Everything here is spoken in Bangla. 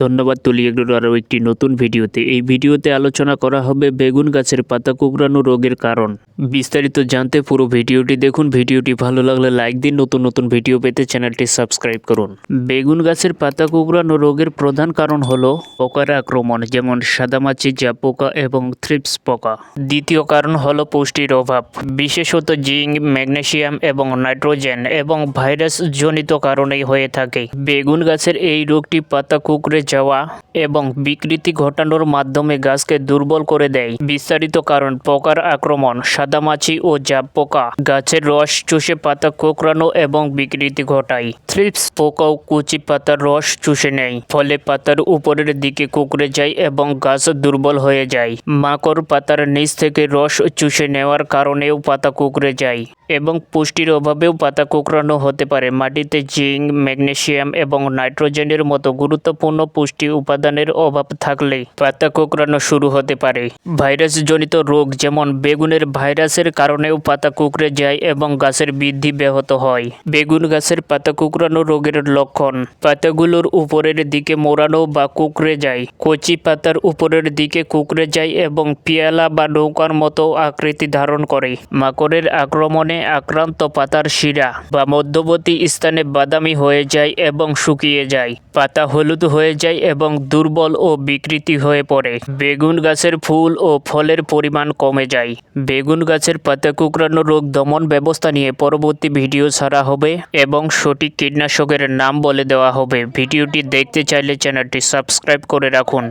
ধন্যবাদ তুলি এগুলোর আরও একটি নতুন ভিডিওতে। এই ভিডিওতে আলোচনা করা হবে বেগুন গাছের পাতা কুকড়ানো রোগের কারণ। বিস্তারিত জানতে পুরো ভিডিওটি দেখুন। ভিডিওটি ভালো লাগলে লাইক দিন। নতুন নতুন ভিডিও পেতে চ্যানেলটি সাবস্ক্রাইব করুন। বেগুন গাছের পাতা কুকড়ানো রোগের প্রধান কারণ হলো পোকার আক্রমণ, যেমন সাদামাছি জাপ পোকা এবং থ্রিপস পোকা। দ্বিতীয় কারণ হলো পুষ্টির অভাব, বিশেষত জিঙ্ক ম্যাগনেশিয়াম এবং নাইট্রোজেন এবং ভাইরাস জনিত কারণেই হয়ে থাকে। বেগুন গাছের এই রোগটি পাতা কুকড়ে যাওয়া এবং বিকৃতি ঘটানোর মাধ্যমে গাছকে দুর্বল করে দেয়। বিস্তারিত কারণ, পোকার আক্রমণ, সাদামাছি ও জাপ পোকা, গাছের রস চুষে পাতা কোকড়ানো এবং বিকৃতি ঘটায়। থ্রিপস পোকাও কুচি পাতার রস চুষে নেয়, ফলে পাতার উপরের দিকে কুকড়ে যায় এবং গাছ দুর্বল হয়ে যায়। মাকড় পাতার নিচ থেকে রস চুষে নেওয়ার কারণেও পাতা কুকড়ে যায়। এবং পুষ্টির অভাবেও পাতা কোঁকড়ানো হতে পারে। মাটিতে জিঙ্ক ম্যাগনেশিয়াম এবং নাইট্রোজেনের মতো গুরুত্বপূর্ণ পুষ্টি উপাদানের অভাব থাকলে পাতা কোঁকড়ানো শুরু হতে পারে। ভাইরাসজনিত রোগ যেমন বেগুনের ভাইরাসের কারণেও পাতা কুকড়ে যায় এবং গাছের বৃদ্ধি ব্যাহত হয়। বেগুন গাছের পাতা কুকড়ানো রোগের লক্ষণ, পাতাগুলোর উপরের দিকে মোড়ানো বা কুকড়ে যায়। কচি পাতার উপরের দিকে কুকড়ে যায় এবং পেয়ালা বা নৌকার মতো আকৃতি ধারণ করে। মাকড়ের আক্রমণে আক্রান্ত পাতার শিরা বা মধ্যবর্তী স্থানে বাদামি হয়ে যায় এবং শুকিয়ে যায়। পাতা হলুদ হয়ে যায় এবং দুর্বল ও বিকৃতি হয়ে পড়ে। বেগুন গাছের ফুল ও ফলের পরিমাণ কমে যায়। বেগুন গাছের পাতা কুকড়ানো রোগ দমন ব্যবস্থা নিয়ে পরবর্তী ভিডিও ছাড়া হবে এবং সঠিক কীটনাশকের নাম বলে দেওয়া হবে। ভিডিওটি দেখতে চাইলে চ্যানেলটি সাবস্ক্রাইব করে রাখুন।